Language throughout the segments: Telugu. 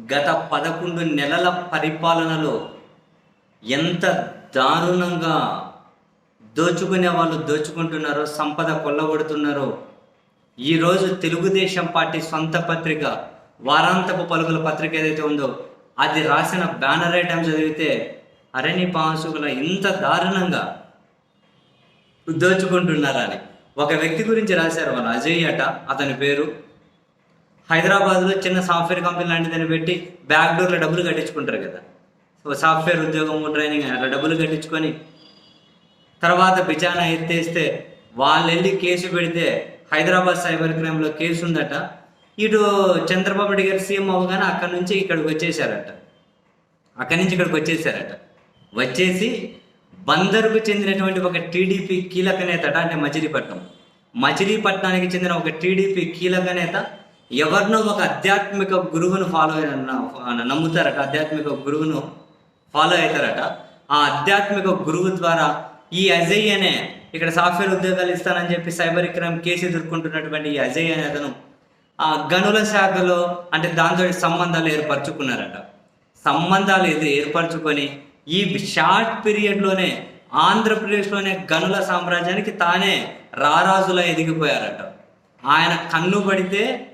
గత పదకొండు నెలల పరిపాలనలో ఎంత దారుణంగా దోచుకునే వాళ్ళు దోచుకుంటున్నారో సంపద కొల్లగొడుతున్నారో ఈరోజు తెలుగుదేశం పార్టీ సొంత పత్రిక వారాంతపు పలుకుల పత్రిక ఏదైతే ఉందో అది రాసిన బ్యానర్ ఐటమ్ చదివితే అరణి పాసుకుల ఇంత దారుణంగా దోచుకుంటున్నారని. ఒక వ్యక్తి గురించి రాశారు వాళ్ళు అజయ్ అట అతని పేరు హైదరాబాద్లో చిన్న సాఫ్ట్వేర్ కంపెనీ లాంటిదని పెట్టి బ్యాక్ డోర్లో డబ్బులు కట్టించుకుంటారు కదా. సో సాఫ్ట్వేర్ ఉద్యోగం ట్రైనింగ్ అట్లా డబ్బులు కట్టించుకొని తర్వాత బిచానా ఎత్తేస్తే వాళ్ళు వెళ్ళి కేసు పెడితే హైదరాబాద్ సైబర్ క్రైమ్లో కేసు ఉందట. ఇటు చంద్రబాబు నాయుడు గారు సీఎం అవ్వగానే అక్కడి నుంచి ఇక్కడికి వచ్చేసారట. అక్కడి నుంచి ఇక్కడికి వచ్చేసారట. వచ్చేసి బందరుకు చెందినటువంటి ఒక టీడీపీ కీలక నేత అంటే మచిలీపట్నం. మచిలీపట్నానికి చెందిన ఒక టీడీపీ కీలక నేత ఎవరినో ఒక ఆధ్యాత్మిక గురువును ఫాలో అయిన నమ్ముతారట ఆధ్యాత్మిక గురువును ఫాలో అవుతారట. ఆ ఆధ్యాత్మిక గురువు ద్వారా ఈ అజయ్ అనే ఇక్కడ సాఫ్ట్వేర్ ఉద్యోగాలు ఇస్తానని చెప్పి సైబర్ క్రైమ్ కేసు ఎదుర్కొంటున్నటువంటి ఈ అజయ్ అనే అతను ఆ గనుల శాఖలో అంటే దాంతో సంబంధాలు ఏర్పరచుకున్నారట. సంబంధాలు ఇది ఏర్పరచుకొని ఈ షార్ట్ పీరియడ్లోనే ఆంధ్రప్రదేశ్లోనే గనుల సామ్రాజ్యానికి తానే రారాజులా ఎదిగిపోయారట. ఆయన కన్ను పడితే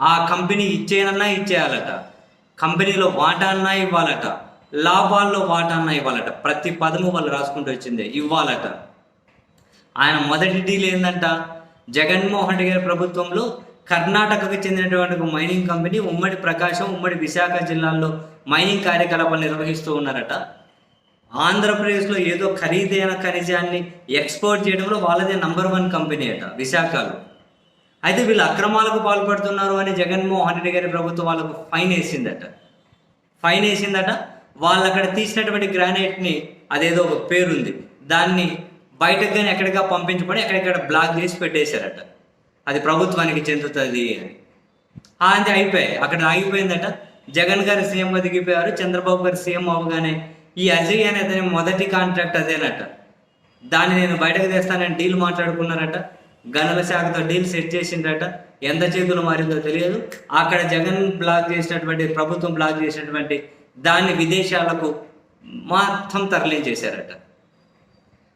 ఆ కంపెనీ ఇచ్చేయనన్నా ఇచ్చేయాలట. కంపెనీలో వాటా అన్నా ఇవ్వాలట. లాభాల్లో వాటా అన్నా ఇవ్వాలట. ప్రతి పదము వాళ్ళు రాసుకుంటూ వచ్చింది ఇవ్వాలట. ఆయన మొదటి డీల్ ఏంటంట జగన్మోహన్ రెడ్డి గారి ప్రభుత్వంలో కర్ణాటకకు చెందినటువంటి ఒక మైనింగ్ కంపెనీ ఉమ్మడి ప్రకాశం ఉమ్మడి విశాఖ జిల్లాల్లో మైనింగ్ కార్యకలాపాలు నిర్వహిస్తూ ఉన్నారట. ఆంధ్రప్రదేశ్లో ఏదో ఖరీదైన ఖనిజాన్ని ఎక్స్పోర్ట్ చేయడంలో వాళ్ళదే నంబర్ వన్ కంపెనీ అట విశాఖలో. అయితే వీళ్ళు అక్రమాలకు పాల్పడుతున్నారు అని జగన్మోహన్ రెడ్డి గారి ప్రభుత్వం వాళ్ళకు ఫైన్ వేసిందట. ఫైన్ వేసిందట. వాళ్ళు అక్కడ తీసినటువంటి గ్రానైట్ని అదేదో ఒక పేరుంది. దాన్ని బయటకు కానీ ఎక్కడికా పంపించబడి ఎక్కడెక్కడ బ్లాక్ చేసి పెట్టేశారట. అది ప్రభుత్వానికి చెందుతుంది అని. అంతే అయిపోయాయి. అక్కడ ఆగిపోయిందట. జగన్ గారు సీఎం దిగిపోయారు చంద్రబాబు గారు సీఎం అవ్వగానే ఈ అజయ్ అనే అతని మొదటి కాంట్రాక్ట్ అదేనట. దాన్ని నేను బయటకు తెస్తానని డీల్ మాట్లాడుకున్నారట. గనుల శాఖతో డీల్ సెట్ చేసిందట ఎంత చేతులు మారిందో తెలియదు. అక్కడ జగన్ బ్లాక్ చేసినటువంటి ప్రభుత్వం బ్లాక్ చేసినటువంటి దాన్ని విదేశాలకు మొత్తం తరలించేశారట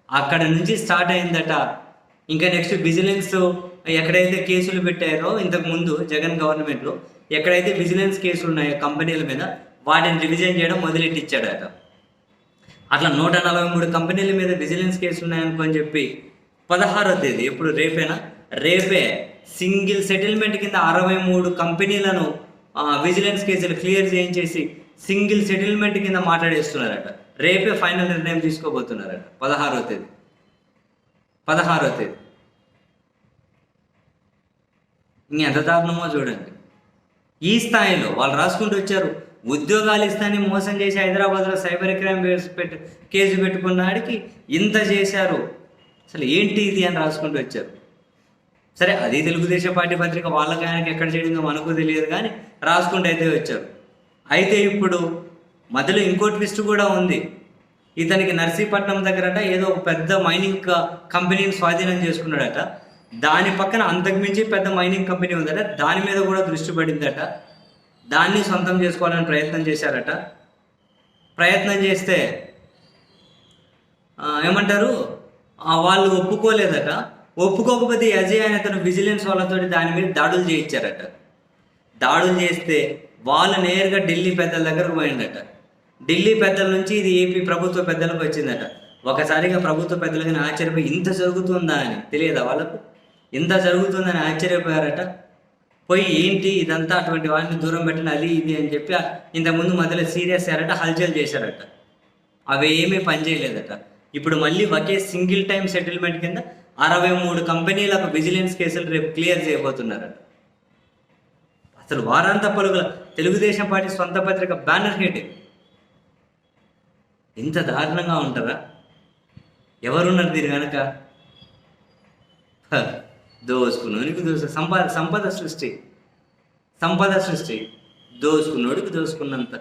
అక్కడ నుంచి స్టార్ట్ అయిందట. ఇంకా నెక్స్ట్ విజిలెన్స్ ఎక్కడైతే కేసులు పెట్టారో ఇంతకు ముందు జగన్ గవర్నమెంట్లో ఎక్కడైతే విజిలెన్స్ కేసులు ఉన్నాయో కంపెనీల మీద వాటిని రివిజన్ చేయడం మొదలెట్టిచ్చాడట. అట్లా నూట నలభై మూడు కంపెనీల మీద విజిలెన్స్ కేసులు ఉన్నాయనుకొని చెప్పి పదహారో తేదీ. ఎప్పుడు? రేపేనా? రేపే. సింగిల్ సెటిల్మెంట్ కింద అరవై మూడు కంపెనీలను విజిలెన్స్ కేసులు క్లియర్ చేయించేసి సింగిల్ సెటిల్మెంట్ కింద మాట్లాడేస్తున్నారట. రేపే ఫైనల్ నిర్ణయం తీసుకోబోతున్నారట. పదహారో తేదీ. పదహారో తేదీ. ఇంకెంత దారుణమో చూడండి. ఈ స్థాయిలో వాళ్ళు రాసుకుంటూ వచ్చారు. ఉద్యోగాలు ఇస్తానని మోసం చేసి హైదరాబాద్లో సైబర్ క్రైమ్ పెట్టి పెట్టు కేసు పెట్టుకున్నాడికి ఇంత చేశారు. అసలు ఏంటి ఇది అని రాసుకుంటూ వచ్చారు. సరే అది తెలుగుదేశం పార్టీ పత్రిక వాళ్ళకి ఆయనకి ఎక్కడ చేయడమో మనకు తెలియదు కానీ రాసుకుంటూ అయితే వచ్చారు. అయితే ఇప్పుడు మధ్యలో ఇంకో ట్విస్ట్ కూడా ఉంది. ఇతనికి నర్సీపట్నం దగ్గరట ఏదో ఒక పెద్ద మైనింగ్ క- కంపెనీని స్వాధీనం చేసుకున్నాడట. దాని పక్కన అంతకుమించి పెద్ద మైనింగ్ కంపెనీ ఉందట. దాని మీద కూడా దృష్టి పడిందట. దాన్ని సొంతం చేసుకోవాలని ప్రయత్నం చేశారట. ప్రయత్నం చేస్తే ఏమంటారు? వాళ్ళు ఒప్పుకోలేదట. ఒప్పుకోకపోతే అజయ్ అనే అతను విజిలెన్స్ వాళ్ళతో దాని మీద దాడులు చేయించారట. దాడులు చేస్తే వాళ్ళు నేరుగా ఢిల్లీ పెద్దల దగ్గరకు పోయిందట. ఢిల్లీ పెద్దల నుంచి ఇది ఏపీ ప్రభుత్వ పెద్దలకు వచ్చిందట. ఒకసారిగా ప్రభుత్వ పెద్దలకి ఆశ్చర్యపోయి ఇంత జరుగుతుందా? అని. తెలియదా వాళ్ళకు? ఇంత జరుగుతుందని ఆశ్చర్యపోయారట. పోయి ఏంటి ఇదంతా? అటువంటి వాళ్ళని దూరం పెట్టిన అది ఇది అని చెప్పి ఇంతకుముందు మధ్యలో సీరియస్ అయ్యారట హల్చల్ చేశారట. అవి ఏమీ పనిచేయలేదట. ఇప్పుడు మళ్ళీ ఒకే సింగిల్ టైం సెటిల్మెంట్ కింద అరవై మూడు కంపెనీలకు విజిలెన్స్ కేసులు రేపు క్లియర్ చేయబోతున్నారట. అసలు వారాంత పలుగుల తెలుగుదేశం పార్టీ సొంత పత్రిక బ్యానర్ హిట్. ఇంత దారుణంగా ఉంటుందా? ఎవరున్నారు దీని వెనక? హ, దోసుకున్నోనికి దోసు సంపద సంపద సృష్టి. సంపద సృష్టి. దోసుకున్నోడికి దోసుకున్నంత